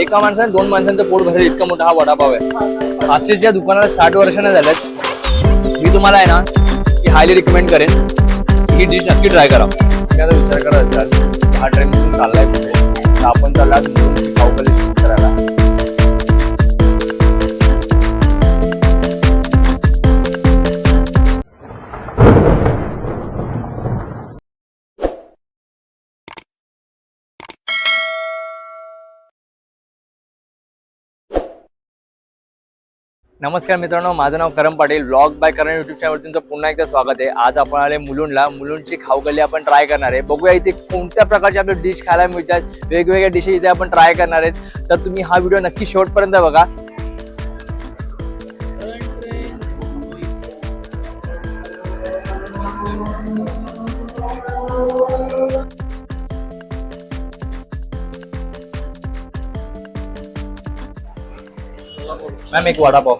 एका माणसाने दोन माणसांचं पोट भरेल इतका मोठा हा वडापाव आहे. असेच ज्या दुकानाला साठ वर्षाने झाल्यात मी तुम्हाला आहे ना की हायली रिकमेंड करेन. ही डिश नक्की ट्राय करा. तुम्ही आता विचार करत असाल हा ट्रेन चाललाय आपण चालला खाऊकली करायला. नमस्कार मित्रांनो माझं नाव Karam Patil. Blog by Karan YouTube चॅनलवर तुमचं पुन्हा एकदा स्वागत आहे. आज आपण आले मुलुंडला. मुलुंडची खाऊगल्ली आपण ट्राय करणार आहे. बघूया इथे कोणत्या प्रकारचे आपले डिश खायला मिळतात. वेगवेगळ्या डिशेस इथे आपण ट्राय करणार आहेत. तर तुम्ही हा व्हिडिओ नक्की शेवटपर्यंत बघा. मॅम एक वडापाव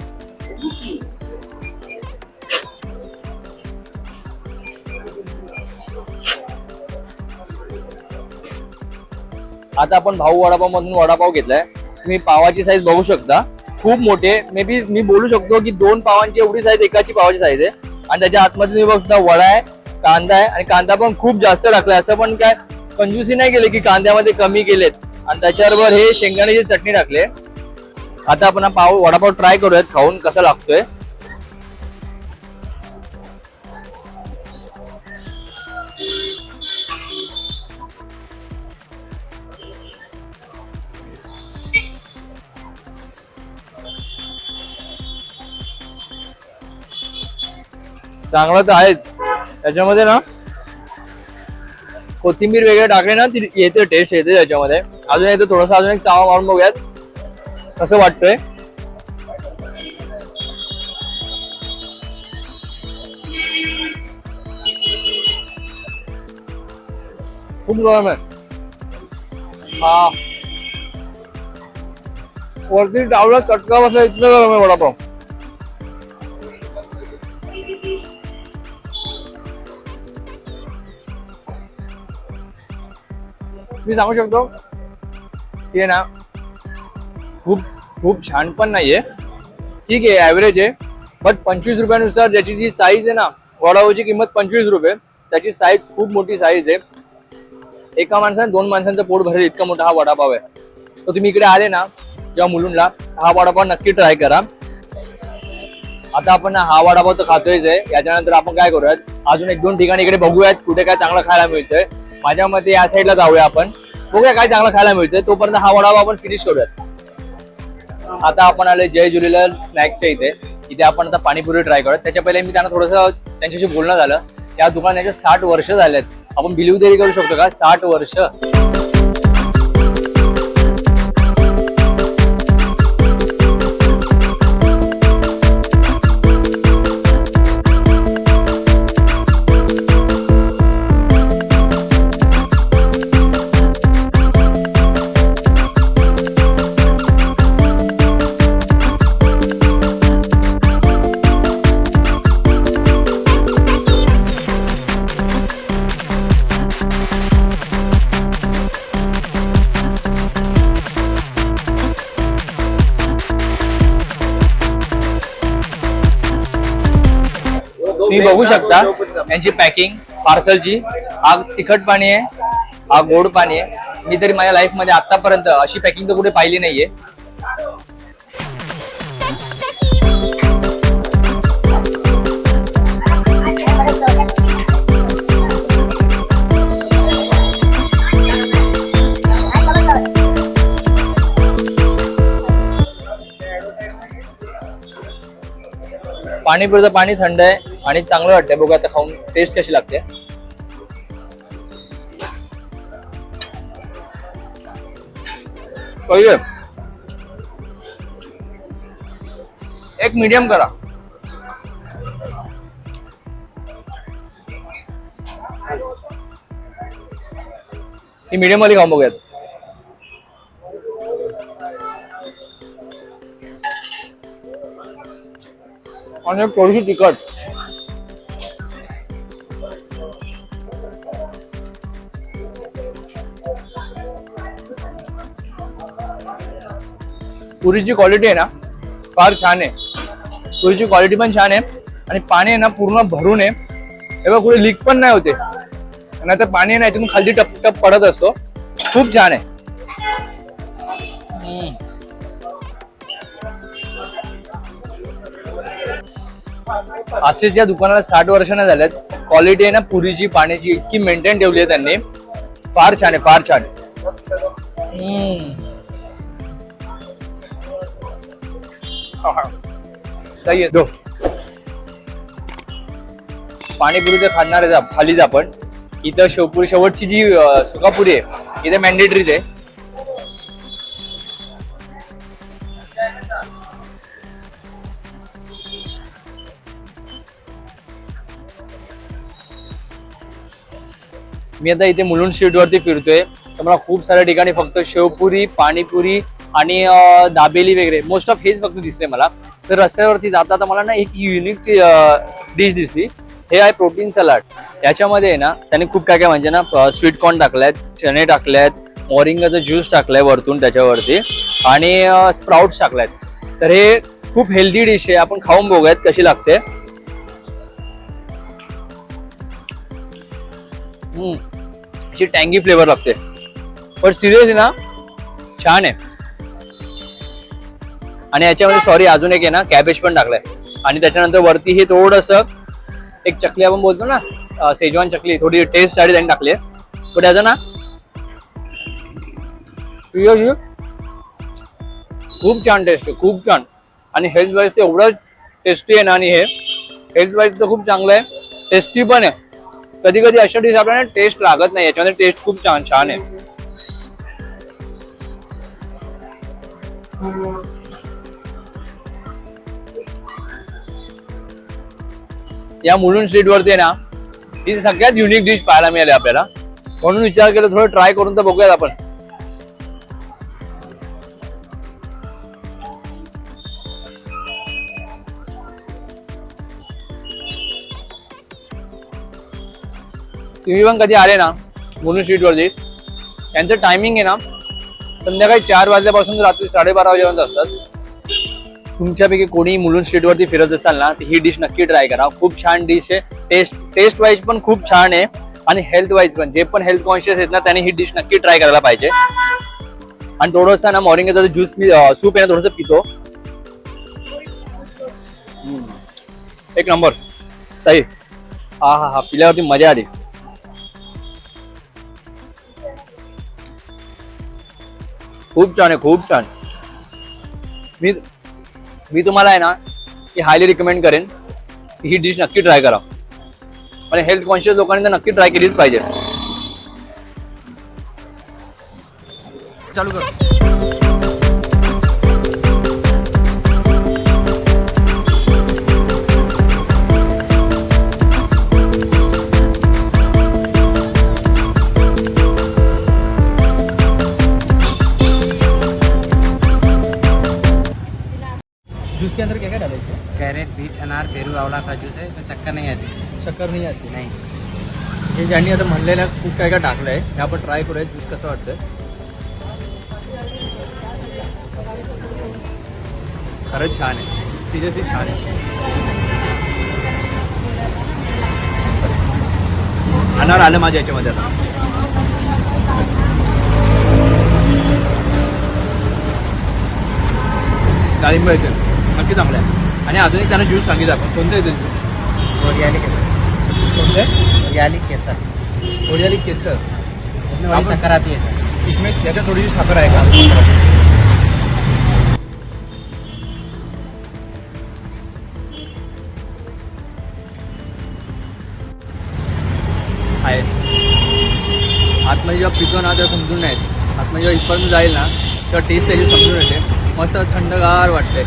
आता आपण भाऊ वडापाव मधून वडापाव घेतलाय. तुम्ही पावाची साईज बघू शकता. खूप मोठे मे बी मी बोलू शकतो की दोन पावांची एवढी साईज एकाची पावाची साईज आहे. आणि त्याच्या आतमध्ये तुम्ही बघता वडा आहे कांदा आहे आणि कांदा पण खूप जास्त टाकलाय. असं पण काय कंजूसी नाही केले की कांद्यामध्ये कमी केलेत. आणि त्याच्याबरोबर हे शेंगदाण्याची चटणी टाकले आता आपण पाव वडापाव ट्राय करूयात खाऊन कसा लागतोय. चांगला तर आहेच. त्याच्यामध्ये ना कोथिंबीर वगैरे टाकले ना ती येते टेस्ट येते त्याच्यामध्ये. अजून येतो थोडंसं अजून एक चावा मारून बघूयात. कसं वाटतंय? खूप गरम आहे. हा. वरती डावला चटका बसला इतकं गरम आहे वडापाव. मी सांगू शकतो? ये ना. खूप खूप छान पण नाहीये. ठीक आहे ॲव्हरेज आहे. बट पंचवीस रुपयानुसार ज्याची जी साईज आहे ना वडापावची किंमत पंचवीस रुपये. त्याची साईज खूप मोठी साईज आहे. एका माणसाने दोन माणसांचं पोट भरेल इतका मोठा हा वडापाव आहे. तर तुम्ही इकडे आले ना जेव्हा मुलुंडला हा वडापाव नक्की ट्राय करा. आता आपण हा वडापाव तर खातोयच आहे. याच्यानंतर आपण काय करूयात अजून एक दोन ठिकाणी इकडे बघूयात कुठे काय चांगलं खायला मिळतंय. माझ्या मते या साईडला जाऊया आपण. बघूया काय चांगलं खायला मिळतंय. तोपर्यंत हा वडापाव आपण फिनिश करूयात. आता आपण आले जय झुलेलाल स्नॅक्सच्या इथे. इथे आपण आता पाणीपुरी ट्राय करतो त्याच्या पहिले मी त्यांना थोडंसं त्यांच्याशी बोलणं झालं. त्या दुकानाचे साठ वर्ष झालेत. आपण बिलीव तरी करू शकतो का? साठ वर्ष. तुम्ही बघू शकता यांची पॅकिंग पार्सलची हा तिखट पाणी आहे हा गोड पाणी आहे. मी तरी माझ्या लाईफमध्ये आतापर्यंत अशी पॅकिंग तर कुठे पाहिली नाहीये. पाणीपुरीचं पाणी थंड आहे. आणि चांगलं वाटतंय. बघू आता खाऊन. टेस्ट कशी लागते? एक मीडियम करा. ही मीडियममध्ये खाऊन बघूयात. आणि थोडीशी तिखट. पुरीची क्वालिटी आहे ना फार छान आहे. पुरीची क्वालिटी पण छान आहे आणि पाणी आहे ना पूर्ण भरून आहे. हे कुठे लीक पण नाही होते. नाही तर पाणी आहे ना याच्यातून खाली टप टप पडत असतो. खूप छान आहे. असेच असे ज्या दुकानाला साठ वर्ष नाही झाल्यात क्वालिटी आहे ना पुरीची पाण्याची इतकी मेंटेन ठेवली आहे त्यांनी. फार छान आहे फार छान. पाणीपुरी तर खाणार आहे खालीच आपण. इथं शेवपुरी शेवटची जी सुकापुरी आहे इथे मॅन्डेटरीच आहे. मी आता इथे मुलुंड स्ट्रीट वरती फिरतोय. तर मला खूप साऱ्या ठिकाणी फक्त शेवपुरी पाणीपुरी आणि दाबेली वगैरे. मोस्ट ऑफ हेच फक्त दिसले मला. तर रस्त्यावरती जाता तर मला ना एक युनिक डिश दिसली. हे आहे प्रोटीन सलाड याच्यामध्ये आहे ना त्यांनी खूप काय काय म्हणजे ना स्वीट कॉर्न टाकल्यात चणे टाकल्यात मोरिंगाचा ज्यूस टाकलाय वरतून त्याच्यावरती आणि स्प्राउट्स टाकल्यात. तर हे खूप हेल्दी डिश आहे. आपण खाऊन बघूयात कशी लागते. हम्म. टँगी फ्लेवर लागते. पण सिरियस ना छान आहे. आणि याच्यामध्ये सॉरी अजून एक आहे ना कॅबेज पण टाकलाय. आणि त्याच्यानंतर वरती हे थोडस एक चकली आपण बोलतो ना सेजवान चकली थोडी टेस्टसाठी त्यांनी टाकली आहे. पण त्याचं ना खूप छान टेस्ट आहे खूप छान. आणि हेल्थ वाईज ते एवढं टेस्टी आहे ना आणि हे हेल्थ वाईज तर खूप चांगलं आहे टेस्टी पण आहे. कधी कधी अशा डिश आपल्याला टेस्ट लागत नाही याच्यामध्ये टेस्ट खूप छान छान आहे. या मुलुंड स्ट्रीट वरती आहे ना ही सगळ्यात युनिक डिश पाहायला मिळाली आपल्याला. म्हणून विचार केला थोडं ट्राय करून तर बघूयात आपण. तुम्ही पण कधी आले ना मुलुंड स्ट्रीटवरती त्यांचं टायमिंग आहे ना संध्याकाळी चार वाजल्यापासून रात्री साडेबारा वाजेपर्यंत असतात. तुमच्यापैकी कोणी मुलून स्ट्रीटवरती फिरत असाल ना तर ही डिश नक्की ट्राय करा. खूप छान डिश आहे. टेस्ट टेस्ट वाईज पण खूप छान आहे. आणि हेल्थ वाईज पण जे पण हेल्थ कॉन्शियस आहेत ना त्यांनी ही डिश नक्की ट्राय करायला पाहिजे. आणि थोडंसं ना मॉर्निंगचा ज्यूस मी सूप आहे ना थोडंसं पितो. एक नंबर सही हा हा हा पिल्यावरती मजा आली. खूप छान आहे खूप छान. मी मी तुम्हाला आहे ना की हायली रिकमेंड करेन. की ही डिश नक्की ट्राय करा. आणि हेल्थ कॉन्शियस लोकांनी तर नक्की ट्राय केलीच पाहिजे. चालू कर. बीट अनार पेरू आंवला का जूस है इसमें शक्कर नहीं आती। शक्कर नाही आती? नहीं। हे ज्यांनी आता म्हणलेलं आहे, खूप काय काय टाकलंय हे आपण ट्राय करूया ज्यूस कसं वाटतंय. खरंच छान आहे. सिरियसली छान आहे. अनार आलं माझ्या याच्यामध्ये आता. डाळिंब येते नक्की चांगलं आहे. आणि अजून एक त्यानं ज्यूस सांगितलं आपण. कोणतं येते ओरियाली केसर. कोणतं ओरियाली केसर. ओरियाली केसर. इसमें बड़ी आप- शक्कर आती है सर इसमें त्याच्यात थोडीशी साखर आहे का? आहे आतमध्ये जेव्हा पितो ना तेव्हा समजून नाही येत. आतमध्ये जेव्हा इथपर्यंत जाईल ना तेव्हा टेस्ट त्याची समजून येते. मस्त थंडगार वाटते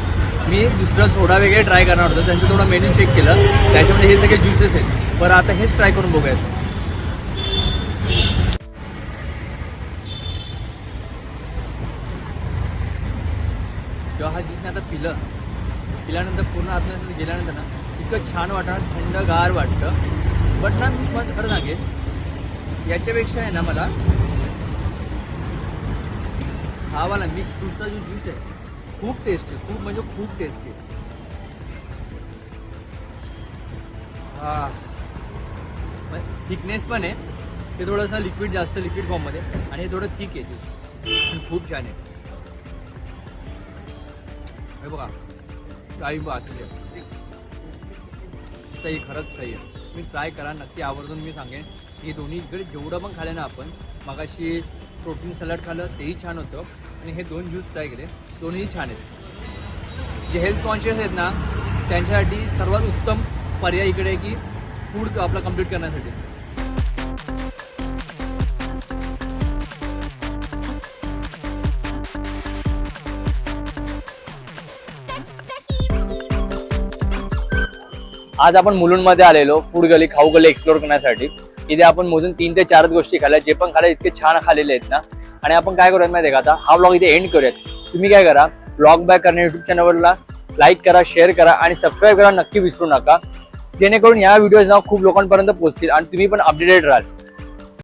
मी दुसरं सोडा वगैरे ट्राय करणार होतो. त्यांचं थोडं मेन्यू चेक केलं. त्याच्यामध्ये हे सगळे ज्युसेस आहेत. पण आता हेच ट्राय करून बघूयात. जेव्हा हा ज्यूसने आता पिलं पिल्यानंतर पूर्ण आतमध्ये गेल्यानंतर ना इतकं छान वाटणार थंडगार वाटतं. बट ना मी तुम्हाला खरं सांगेन याच्यापेक्षा आहे ना मला हा वाला मिक्स फ्रूटचा जो ज्यूस आहे खूप टेस्टी खूप म्हणजे खूप टेस्टी हा. थिकनेस पण आहे. ते थोडंसं लिक्विड जास्त लिक्विड फॉर्ममध्ये आणि हे थोडं थिक आहे खूप छान आहे. हे बघा. काही बात सही खरंच सही आहे. तुम्ही ट्राय करा. नक्की आवर्जून मी सांगेन. हे दोन्ही इकडे जेवढं पण खाल्लं ना आपण मगाशी प्रोटीन सलाड खाल्लं तेही छान होतं. आणि हे दोन ज्यूस ट्राय केले. दोन्ही छान आहेत. जे हेल्थ कॉन्शियस आहेत ना त्यांच्यासाठी सर्वात उत्तम पर्याय इकडे आहे की फूड आपला कंप्लीट करण्यासाठी. आज आपण मुलुंडमध्ये आलेलो फूड गली खाऊ गली एक्सप्लोर करण्यासाठी. इथे आपण मोजून तीन ते चारच गोष्टी खाल्ल्या. जे पण खाल्या इतके छान खालेले आहेत ना. आणि आपण काय करूयात माहिती आहे का आता? हा ब्लॉग इथे एंड करूयात. तुम्ही काय करा? ब्लॉग बॅक करणे युट्यूब चॅनलला लाईक करा शेअर करा आणि सबस्क्राईब करा नक्की विसरू नका. जेणेकरून या व्हिडिओज ना खूप लोकांपर्यंत पोहोचतील आणि तुम्ही पण अपडेटेड राहाल.